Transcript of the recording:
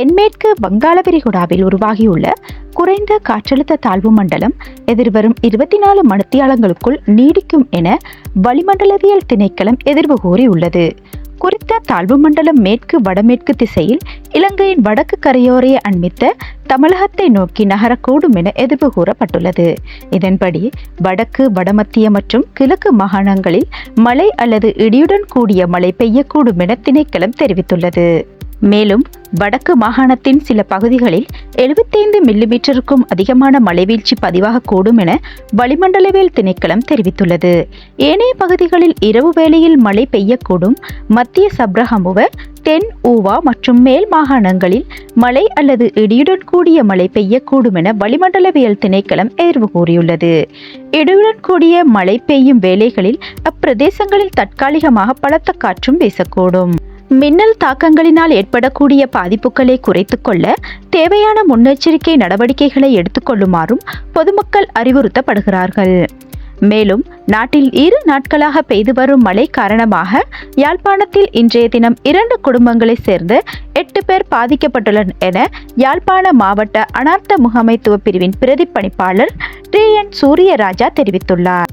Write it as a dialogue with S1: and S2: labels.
S1: தென்மேற்கு வங்காள விரிகுடாவில் உருவாகியுள்ள குறைந்த காற்றழுத்த தாழ்வு மண்டலம் எதிர்வரும் இருபத்தி நாலு மணித்தியாலங்களுக்குள் நீடிக்கும் என வளிமண்டலவியல் திணைக்களம் எதிர்வு கூறியுள்ளது. குறித்த தாழ்வு மண்டலம் மேற்கு வடமேற்கு திசையில் இலங்கையின் வடக்கு கரையோரையை அண்மித்த தமிழகத்தை நோக்கி நகரக்கூடும் என எதிர்வு கூறப்பட்டுள்ளது. இதன்படி வடக்கு வடமத்திய மற்றும் கிழக்கு மாகாணங்களில் மழை அல்லது இடியுடன் கூடிய மழை பெய்யக்கூடும் என திணைக்களம் தெரிவித்துள்ளது. மேலும் வடக்கு மாகாணத்தின் சில பகுதிகளில் எழுபத்தைந்து மில்லிமீட்டருக்கும் அதிகமான மழைவீழ்ச்சி பதிவாகக்கூடும் என வளிமண்டலவியல் திணைக்களம் தெரிவித்துள்ளது. ஏனைய பகுதிகளில் இரவு வேளையில் மழை பெய்யக்கூடும். மத்திய சப்ரஹமுவ தென் ஊவா மற்றும் மேல் மாகாணங்களில் மழை அல்லது இடியுடன் கூடிய மழை பெய்யக்கூடும் என வளிமண்டலவியல் திணைக்களம் எதிர்வு கூறியுள்ளது. இடியுடன் கூடிய மழை பெய்யும் வேளைகளில் அப்பிரதேசங்களில் தற்காலிகமாக பலத்த காற்றும் வீசக்கூடும். மின்னல் தாக்கங்களினால் ஏற்படக்கூடிய பாதிப்புகளை குறைத்துக்கொள்ள தேவையான முன்னெச்சரிக்கை நடவடிக்கைகளை எடுத்துக்கொள்ளுமாறும் பொதுமக்கள் அறிவுறுத்தப்படுகிறார்கள். மேலும் நாட்டில் இரு நாட்களாக பெய்து வரும் மழை காரணமாக யாழ்ப்பாணத்தில் இன்றைய தினம் இரண்டு குடும்பங்களைச் சேர்ந்த எட்டு பேர் பாதிக்கப்பட்டுள்ளனர் என யாழ்ப்பாண மாவட்ட அனார்த்த முகாமைத்துவ பிரிவின் பிரதிப்பணிப்பாளர் டி என் சூரியராஜா தெரிவித்துள்ளார்.